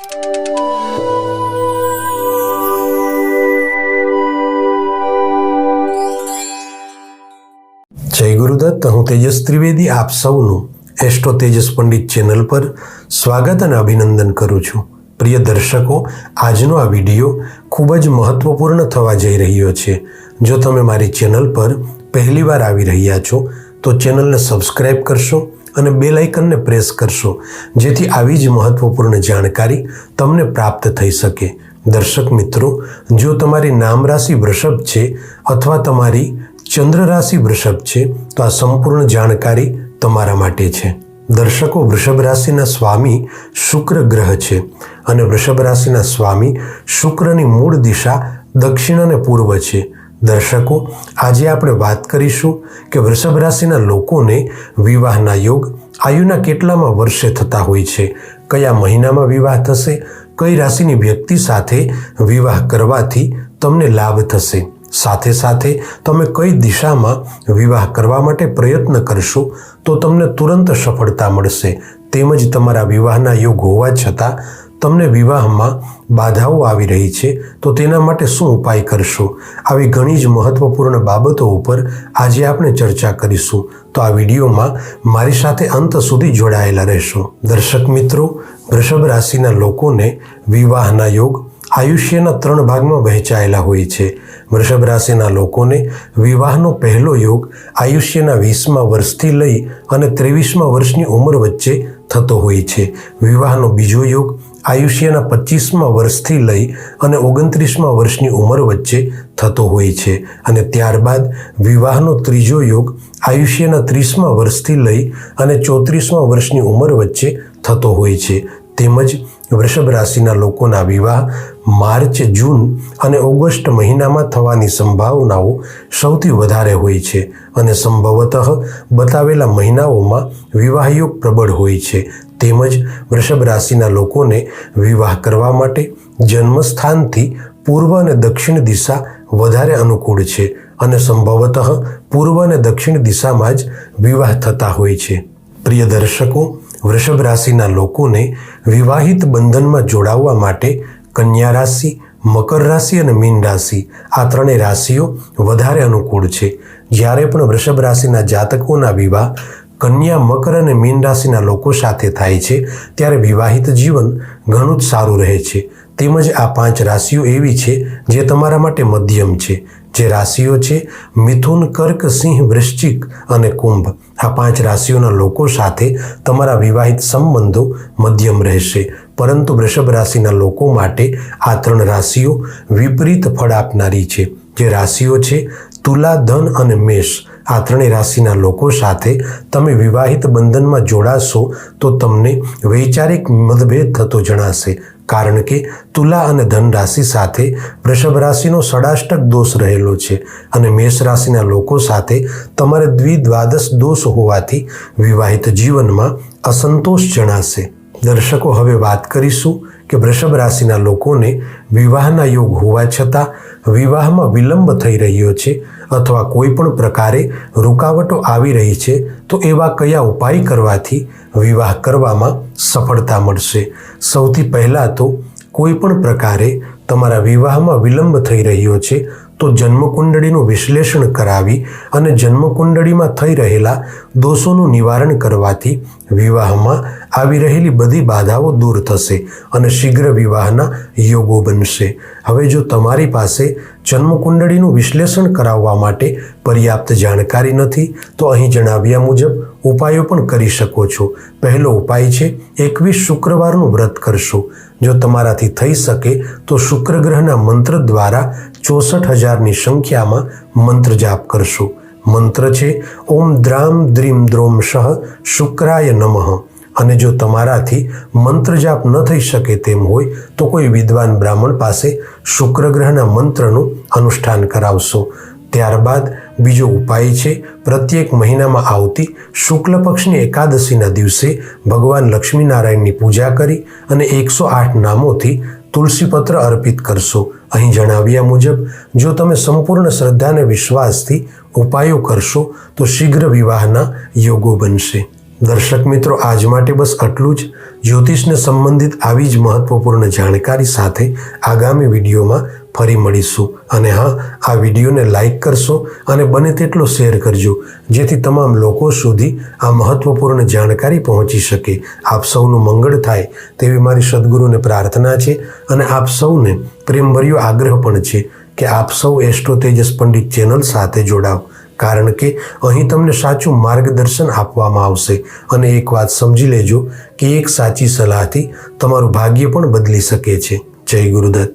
જય ગુરુદત્ત, હું તેજસ ત્રિવેદી આપ સૌનું એસ્ટ્રો તેજસ પંડિત ચેનલ પર સ્વાગત અને અભિનંદન કરું છું. પ્રિય દર્શકો, આજનો આ વીડિયો ખૂબ જ મહત્વપૂર્ણ થવા જઈ રહ્યો છે. જો તમે મારી ચેનલ પર પહેલીવાર આવી રહ્યા છો, તો ચેનલને સબસ્ક્રાઈબ કરશો અને બેલ આઇકનને પ્રેસ કરશો, જેથી આવી જ મહત્વપૂર્ણ જાણકારી તમને પ્રાપ્ત થઈ શકે. દર્શક મિત્રો, જો તમારી નામ રાશિ વૃષભ છે અથવા તમારી ચંદ્ર રાશિ વૃષભ છે, તો આ સંપૂર્ણ જાણકારી તમારા માટે છે. દર્શકો, વૃષભ રાશિના સ્વામી શુક્ર ગ્રહ છે અને વૃષભ રાશિના સ્વામી શુક્રની મૂળ દિશા દક્ષિણ અને પૂર્વ છે. દર્શકો, આજે આપણે વાત કરીશું કે વૃષભ રાશિના લોકોને વિવાહના યોગ આયુના કેટલામાં વર્ષે થતા હોય છે, કયા મહિનામાં વિવાહ થશે, કઈ રાશિની વ્યક્તિ સાથે વિવાહ કરવાથી તમને લાભ થશે. સાથે સાથે તમે કઈ દિશામાં વિવાહ કરવા માટે પ્રયત્ન કરશો તો તમને તુરંત સફળતા મળશે. તેમજ તમારા વિવાહના યોગ હોવા છતાં તમને વિવાહમાં બાધાઓ આવી રહી છે, તો તેના માટે શું ઉપાય કરશો? આવી ઘણી જ મહત્વપૂર્ણ બાબતો ઉપર આજે આપણે ચર્ચા કરીશું. તો આ વિડીયોમાં મારી સાથે અંત સુધી જોડાયેલા રહેશો. દર્શક મિત્રો, વૃષભ રાશિના લોકોને વિવાહના યોગ આયુષ્યના ત્રણ ભાગમાં વહેંચાયેલા હોય છે. વૃષભ રાશિના લોકોને વિવાહનો પહેલો યોગ આયુષ્યના વીસમા વર્ષથી લઈ અને ત્રેવીસમા વર્ષની ઉંમર વચ્ચે થતો હોય છે. વિવાહનો બીજો યોગ આયુષ્યના પચીસમા વર્ષથી લઈ અને ઓગણત્રીસમાં વર્ષની ઉંમર વચ્ચે થતો હોય છે અને ત્યારબાદ વિવાહનો ત્રીજો યોગ આયુષ્યના ત્રીસમા વર્ષથી લઈ અને ચોત્રીસમા વર્ષની ઉંમર વચ્ચે થતો હોય છે. તેમજ વૃષભ રાશિના લોકોના વિવાહ માર્ચ, જૂન અને ઓગસ્ટ મહિનામાં થવાની સંભાવનાઓ સૌથી વધારે હોય છે અને સંભવતઃ બતાવેલા મહિનાઓમાં વિવાહયોગ પ્રબળ હોય છે. તેમજ વૃષભ રાશિના લોકોને વિવાહ કરવા માટે જન્મસ્થાનથી પૂર્વ અને દક્ષિણ દિશા વધારે અનુકૂળ છે અને સંભવતઃ પૂર્વ અને દક્ષિણ દિશામાં જ વિવાહ થતા હોય છે. પ્રિય દર્શકો, વૃષભ રાશિના લોકોને વિવાહિત બંધનમાં જોડાવવા માટે કન્યા રાશિ, મકર રાશિ અને મીન રાશિ આ ત્રણેય રાશિઓ વધારે અનુકૂળ છે. જ્યારે પણ વૃષભ રાશિના જાતકોના વિવાહ કન્યા, મકર અને મીન રાશિના લોકો સાથે થાય છે, ત્યારે વિવાહિત જીવન ઘણું જ સારું રહે છે. તેમજ આ પાંચ રાશિઓ એવી છે જે તમારા માટે મધ્યમ છે. જે રાશિઓ છે, મિથુન, કર્ક, સિંહ, વૃશ્ચિક અને કુંભ. આ પાંચ રાશિઓના લોકો સાથે તમારા વિવાહિત સંબંધો મધ્યમ રહેશે. પરંતુ વૃષભ રાશિના લોકો માટે આ ત્રણ રાશિઓ વિપરીત ફળ આપનારી છે. જે રાશિઓ છે, તુલા, ધન અને મેષ. આ ત્રણેય રાશિના લોકો સાથે તમે વિવાહિત બંધનમાં જોડાશો તો તમને વૈચારિક મતભેદ થતો જણાશે. કારણ કે તુલા અને ધન રાશિ સાથે વૃષભ રાશિનો ષડાષ્ટક દોષ રહેલો છે અને મેષ રાશિના લોકો સાથે તમારે દ્વિદ્વાદશ દોષ હોવાથી વિવાહિત જીવનમાં અસંતોષ જણાશે. દર્શકો, હવે વાત કરીશું કે વૃષભ રાશિના લોકોને વિવાહના યોગ હોવા છતાં વિવાહમાં વિલંબ થઈ રહ્યો છે. અથવા કોઈ પણ પ્રકારે રૂકાવટો આવી રહી છે, તો એવા કયા ઉપાય કરવાથી વિવાહ કરવામાં સફળતા મળશે? સૌથી પહેલાં તો કોઈ પણ પ્રકારે તમારા વિવાહમાં વિલંબ થઈ રહ્યો છે તો જન્મકુંડળીનું વિશ્લેષણ કરાવી અને જન્મકુંડળીમાં થઈ રહેલા દોષોનું નિવારણ કરવાથી વિવાહમાં આવી રહેલી બધી બાધાઓ દૂર થશે અને શીઘ્ર વિવાહના યોગો બનશે. હવે જો તમારી પાસે જન્મકુંડળીનું વિશ્લેષણ કરાવવા માટે પર્યાપ્ત જાણકારી નથી, તો અહીં જણાવ્યા મુજબ ઉપાયો પણ કરી શકો છો. પહેલો ઉપાય છે, એકવીસ શુક્રવારનું વ્રત કરશો. જો તમારાથી થઈ શકે, તો શુક્ર ગ્રહના મંત્ર દ્વારા ચોસઠ હજારની સંખ્યામાં મંત્ર જાપ કરશો. મંત્ર છે, ઓમ દ્રામ દ્રીમ દ્રોમ શહ શુક્રાય નમઃ. અને જો તમારાથી મંત્ર જાપ ન થઈ શકે તેમ હોય, તો કોઈ વિદ્વાન બ્રાહ્મણ પાસે શુક્ર ગ્રહના મંત્રનું અનુષ્ઠાન કરાવશો. ત્યારબાદ બીજો ઉપાય છે, પ્રત્યેક મહિનામાં આવતી શુક્લ પક્ષની એકાદશીના દિવસે ભગવાન લક્ષ્મીનારાયણની પૂજા કરી અને એકસો આઠ નામોથી તુલસીપત્ર અર્પિત કરશો. અહીં જણાવ્યા મુજબ, જો તમે સંપૂર્ણ શ્રદ્ધા અને વિશ્વાસથી ઉપાયો કરશો, તો શીઘ્ર વિવાહના યોગો બનશે. દર્શક મિત્રો, આજ માટે બસ આટલું જ. જ્યોતિષને સંબંધિત આવી જ મહત્વપૂર્ણ જાણકારી સાથે આગામી વિડીયોમાં ફરી મળીશું. અને હા, આ વિડીયોને લાઈક કરશો અને બને તેટલો શેર કરજો, જેથી તમામ લોકો સુધી આ મહત્વપૂર્ણ જાણકારી પહોંચી શકે. આપ સૌનું મંગળ થાય તેવી મારી સદગુરુને પ્રાર્થના છે અને આપ સૌને પ્રેમભર્યો આગ્રહ પણ છે કે આપ સૌ એસ્ટ્રો તેજસ પંડિત ચેનલ સાથે જોડાવ. કારણ કે અહીં તમને સાચું માર્ગદર્શન આપવામાં આવશે. અને એક વાત સમજી લેજો કે એક સાચી સલાહથી તમારું ભાગ્ય પણ બદલી શકે છે. જય ગુરુદત્ત.